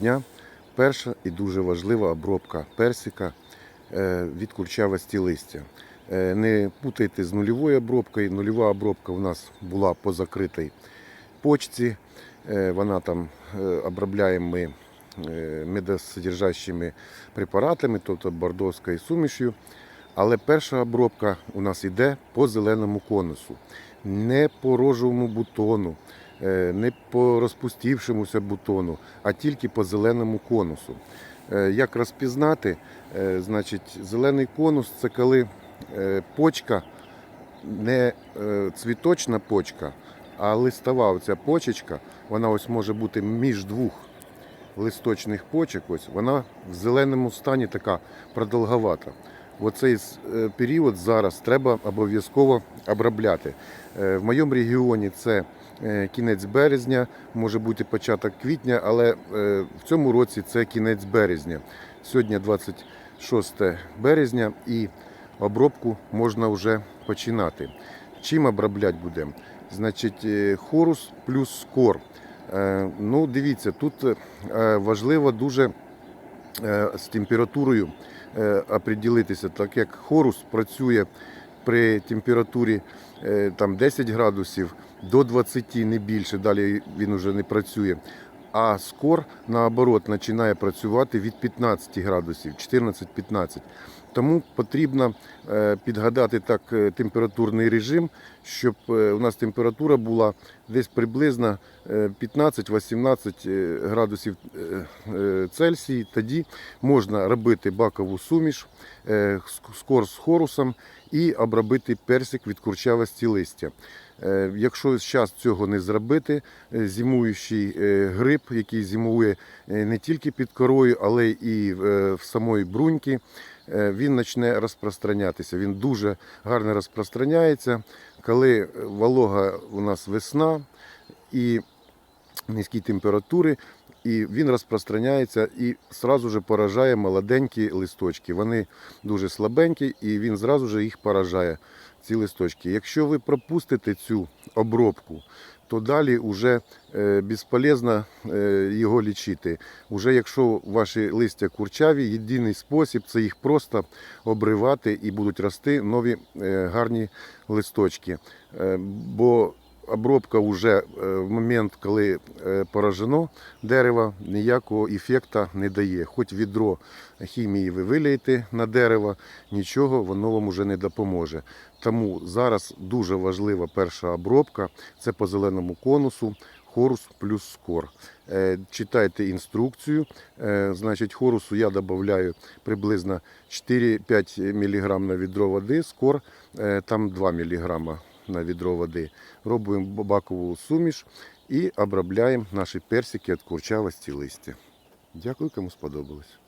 дня перша і дуже важлива обробка персика е, від курчавості листя. Е, Не путайте з нульовою обробкою. Нульова обробка у нас була по закритій почці. Е, Вона там обробляємо ми медосодержащими препаратами, тобто бордовською сумішю. Але перша обробка у нас йде по зеленому конусу, не по рожевому бутону, не по розпустівшомуся бутону, а тільки по зеленому конусу. Е, Як розпізнати? Е, Значить, зелений конус це коли е, почка не е, цвіточна почка, а листова оця почечка, вона ось може бути між двох листочних почок, ось вона в зеленому стані така продовговата. Оцей е, період зараз треба обов'язково обробляти. Е, В моєму регіоні це е, кінець березня, може бути початок квітня, але в цьому році це кінець березня. Сьогодні 26 березня і обробку можна вже починати. Чим обробляти будемо? Значить, хорус плюс скор. Ну, дивіться, тут важливо дуже з температурою е, оприділитися, так як хорус працює при температурі е, там 10 градусів до 20, не більше, далі він вже не працює. А скор наоборот починає працювати від 15 градусів, 14-15. Тому потрібно е, підгадати так е, температурний режим, щоб е, у нас температура була десь приблизно е, 15-18 е, градусів Цельсії. Тоді можна робити бакову суміш скор з хорусом і обробити персик від курчавості листя. Якщо зараз цього не зробити, зимуючий гриб, який зимує не тільки під корою, але і в самої бруньки, він почне розпространятися. Він дуже гарно розпространяється, коли волога у нас весна і низькі температури, і він розпространяється і одразу же поражає молоденькі листочки. Вони дуже слабенькі, і він зразу же їх поражає, ці листочки. Якщо ви пропустите цю обробку, то далі вже е, безполезно е, його лічити. Уже якщо ваші листя курчаві, єдиний спосіб це їх просто обривати і будуть рости нові е, гарні листочки. Бо обробка вже е, в момент, коли е, поражено дерево, ніякого ефекту не дає. Хоч відро хімії ви вилієте на дерево, нічого воно вам вже не допоможе. Тому зараз дуже важлива перша обробка це по зеленому конусу. Хорус плюс скор. Е, Читайте інструкцію. Значить, хорусу я додаю приблизно 4-5 мг на відро води, скор там 2 мг на відро води. Робимо бакову суміш і обробляємо наші персики від курчавості листя. Дякую, кому сподобалось.